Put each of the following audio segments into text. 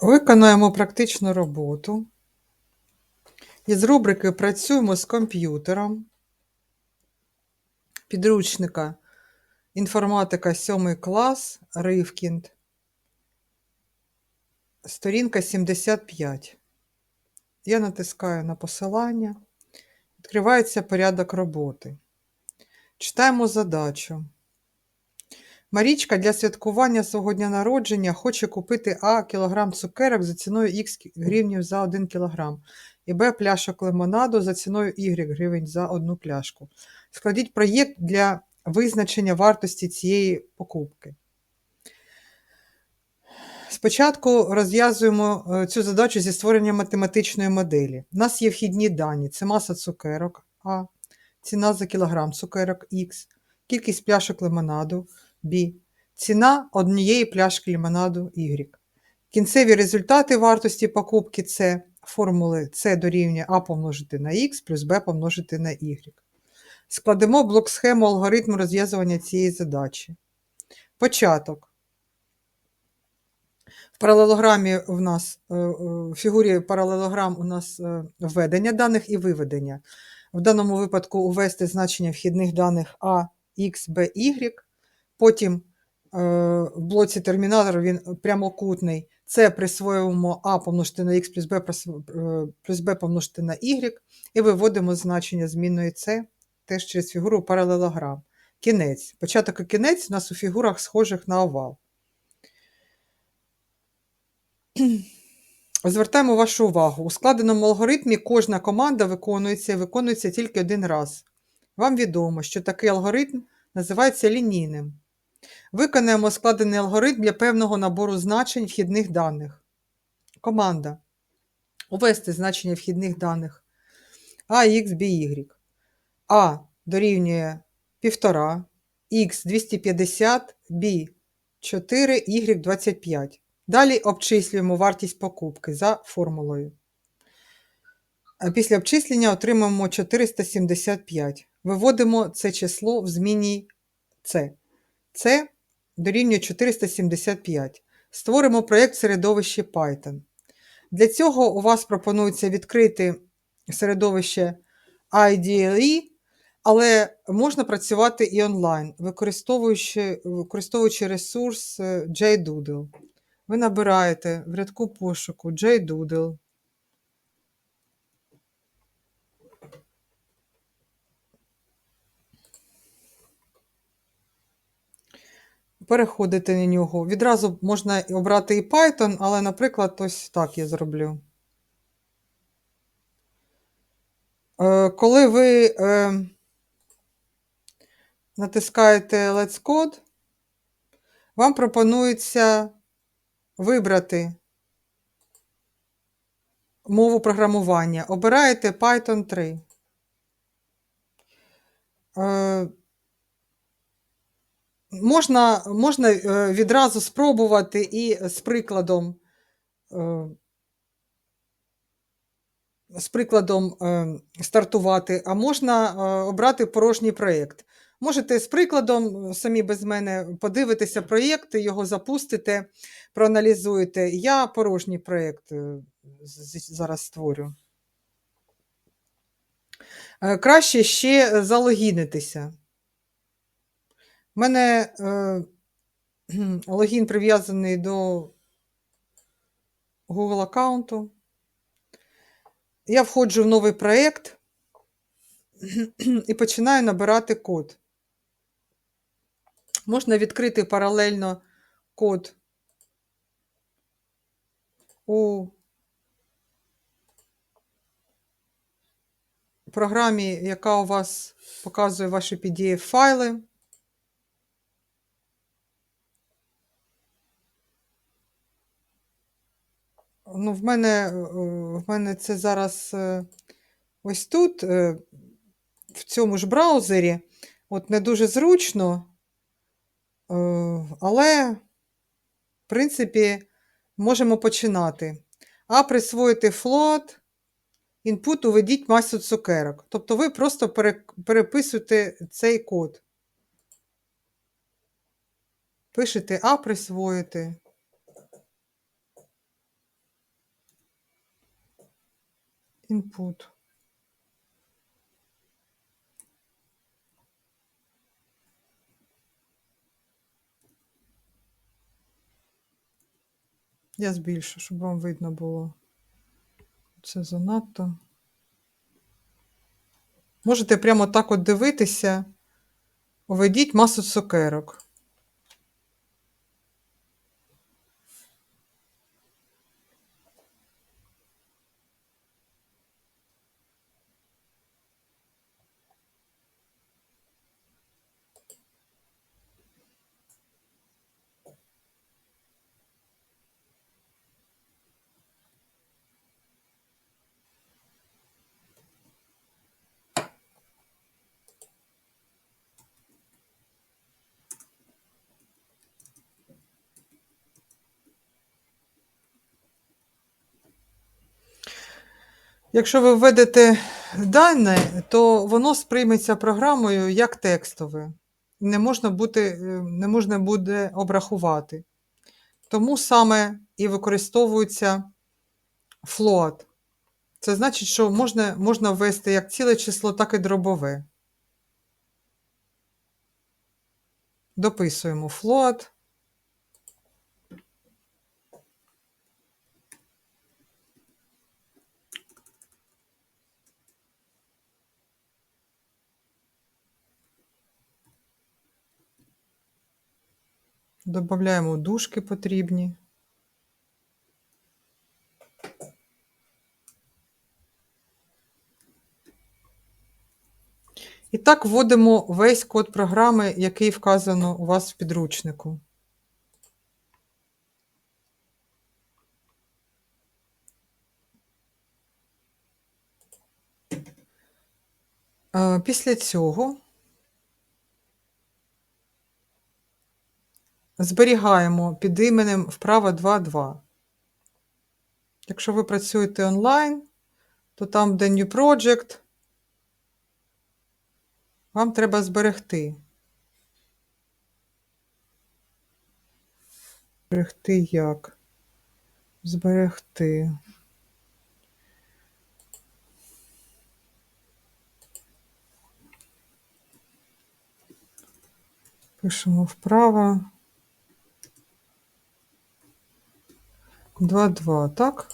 Виконаємо практичну роботу. Із рубрики Працюємо з комп'ютером. Підручника Інформатика 7 клас Ривкінд. Сторінка 75. Я натискаю на посилання. Відкривається порядок роботи. Читаємо задачу. Марічка для святкування свого дня народження хоче купити А кілограм цукерок за ціною Х гривнів за 1 кілограм і Б пляшок лимонаду за ціною Y гривень за одну пляшку. Складіть проєкт для визначення вартості цієї покупки. Спочатку розв'язуємо е, цю задачу зі створення математичної моделі. У нас є вхідні дані: це маса цукерок А, ціна за кілограм цукерок Х, кількість пляшок лимонаду Б, ціна однієї пляшки лимонаду Y. Кінцеві результати вартості покупки С формули С дорівнює А помножити на Х плюс Б помножити на Y. Складемо блок схему алгоритму розв'язування цієї задачі. Початок. В паралелограмі у нас е, е, в фігурі паралелограм у нас е, введення даних і виведення. В даному випадку увести значення вхідних даних А, Х, Б, Y. Потім в блоці термінатор він прямокутний. Це присвоюємо А помножити на Х плюс Б плюс Б помножити на Y. І виводимо значення змінної С теж через фігуру паралелограм. Кінець. Початок і кінець у нас у фігурах схожих на овал. Звертаємо вашу увагу. У складеному алгоритмі кожна команда виконується і виконується тільки один раз. Вам відомо, що такий алгоритм називається лінійним. Виконаємо складений алгоритм для певного набору значень вхідних даних. Команда. Увести значення вхідних даних А, Х, B, Y. А дорівнює 1,5, Х 250, B 4, Y 25. Далі обчислюємо вартість покупки за формулою. Після обчислення отримаємо 475. Виводимо це число в зміні С. Це дорівнює 475. Створимо проєкт в середовищі Python. Для цього у вас пропонується відкрити середовище IDLE, але можна працювати і онлайн, використовуючи використовуючи ресурс е, JDoodle. Ви набираєте в рядку пошуку JDoodle. Переходите на нього. Відразу можна обрати і Python, але, наприклад, ось так я зроблю. Е, коли ви е, натискаєте Let's Code, вам пропонується вибрати мову програмування. Обираєте Python 3. Е, можна можна е, відразу спробувати і з прикладом е, з прикладом стартувати, а можна обрати порожній проєкт. Можете з прикладом, самі без мене, подивитися проєкт, його запустите, проаналізуєте. Я порожній проєкт зараз створю. Краще ще залогінитися. У мене е, логін прив'язаний до Google аккаунту. Я входжу в новий проєкт і починаю набирати код. Можна відкрити паралельно код у програмі, яка у вас показує ваші PDF-файли. Ну, в мене в мене це зараз е, ось тут, е, в цьому ж браузері, от не дуже зручно, е, але, в принципі, можемо починати. А присвоїти float, input уведіть масу цукерок. Тобто ви просто переписуєте цей код. Пишете А присвоїти. Input. Я збільшу, щоб вам видно було. Це занадто. Можете прямо так от дивитися. Введіть масу цукерок. Якщо ви введете дане, то воно сприйметься програмою як текстове. Не можна, бути, е, не можна буде обрахувати. Тому саме і використовується float. Це значить, що можна, можна ввести як ціле число, так і дробове. Дописуємо float. Додаємо дужки потрібні. І так вводимо весь код програми, який вказано у вас в підручнику. Е, Після цього зберігаємо під іменем вправа 2.2. Якщо ви працюєте онлайн, то там, де New Project, вам треба зберегти. Зберегти як? Зберегти. Пишемо вправо. 2-2, так?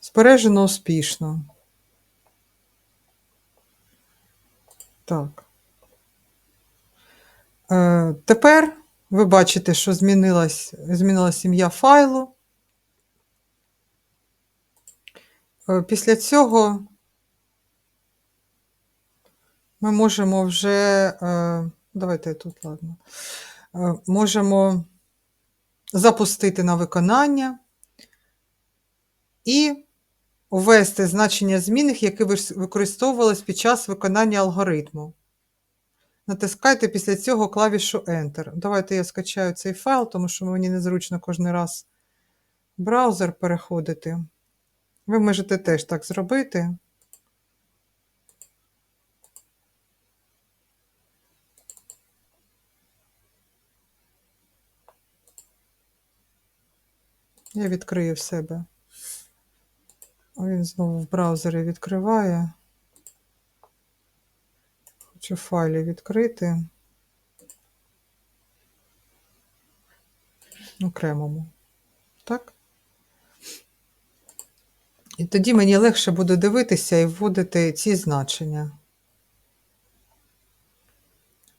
Збережено успішно. Так. Е, тепер ви бачите, що змінилась, змінилась ім'я файлу. Е, Після цього ми можемо вже, е, давайте тут, ладно, Е, можемо запустити на виконання і ввести значення змінних, які використовувались під час виконання алгоритму. Натискайте після цього клавішу Enter. Давайте я скачаю цей файл, тому що мені незручно кожен раз браузер переходити. Ви можете теж так зробити. Я відкрию в себе. Він знову в браузері відкриває. Хочу файлі відкрити. Окремому. Так? І тоді мені легше буде дивитися і вводити ці значення.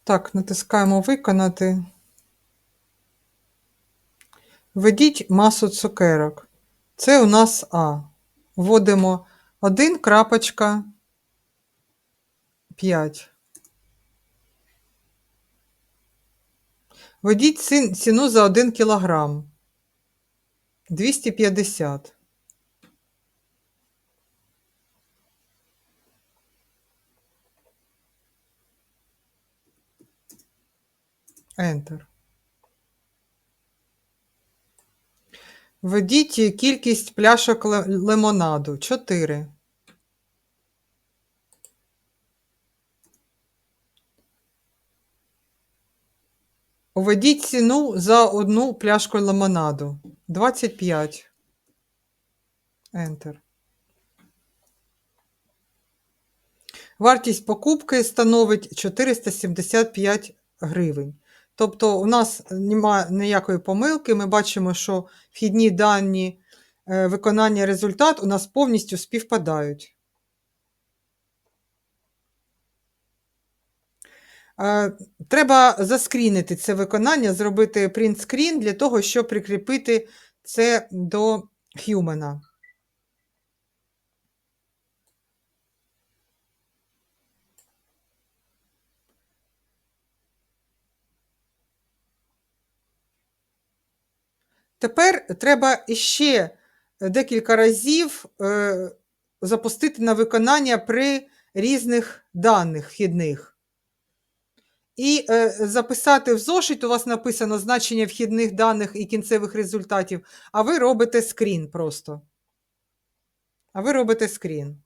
Так, натискаємо Виконати. Введіть масу цукерок. Це у нас А. Вводимо 1.5. Введіть цін- ціну за 1 кілограм. 250. Enter. Введіть кількість пляшок лимонаду 4. Введіть ціну за одну пляшку лимонаду 25. Enter. Вартість покупки становить 475 гривень. Тобто у нас немає ніякої помилки. Ми бачимо, що вхідні дані е, виконання результат у нас повністю співпадають. Е, Треба заскрінити це виконання, зробити принтскрін для того, щоб прикріпити це до Human. Тепер треба іще декілька разів е, запустити на виконання при різних даних вхідних. І е, записати в зошит, у вас написано значення вхідних даних і кінцевих результатів, а ви робите скрін просто. А ви робите скрін.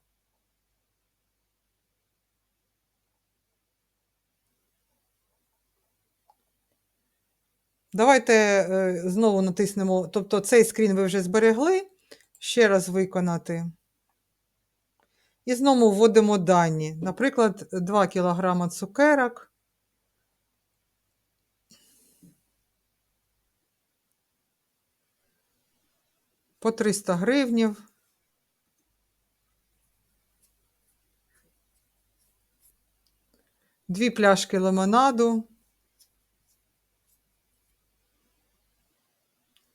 Давайте е, знову натиснемо, тобто цей скрін ви вже зберегли. Ще раз виконати. І знову вводимо дані. Наприклад, 2 кг цукерок. По 300 гривнів. Дві пляшки лимонаду.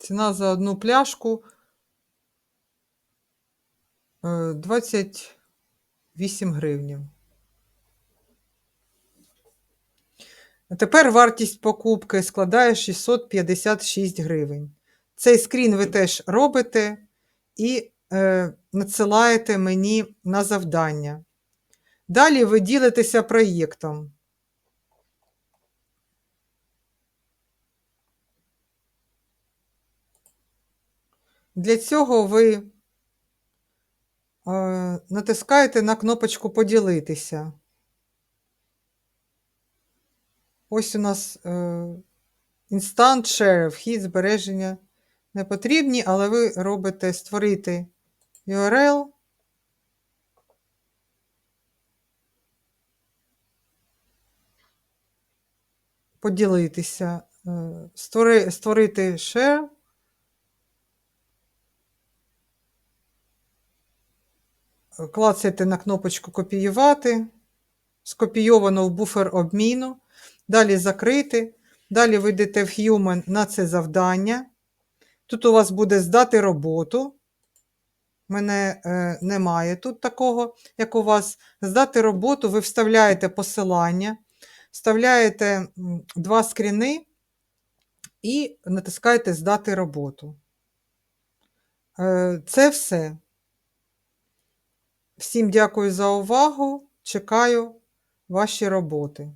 Ціна за одну пляшку е, 28 гривнів. Тепер вартість покупки складає 656 гривень. Цей скрін ви теж робите і е, надсилаєте мені на завдання. Далі ви ділитеся проєктом. Для цього ви е, натискаєте на кнопочку Поділитися. Ось у нас е, Instant Share, вхід збереження не потрібні, але ви робите створити URL. Поділитися, е, створити share. Клацаєте на кнопочку Копіювати. Скопійовано в буфер обміну. Далі закрити. Далі ви йдете в Human на це завдання. Тут у вас буде здати роботу. Мене е, немає тут такого, як у вас. Здати роботу, ви вставляєте посилання, вставляєте два скріни і натискаєте Здати роботу. Е, це все. Всім дякую за увагу. Чекаю ваші роботи.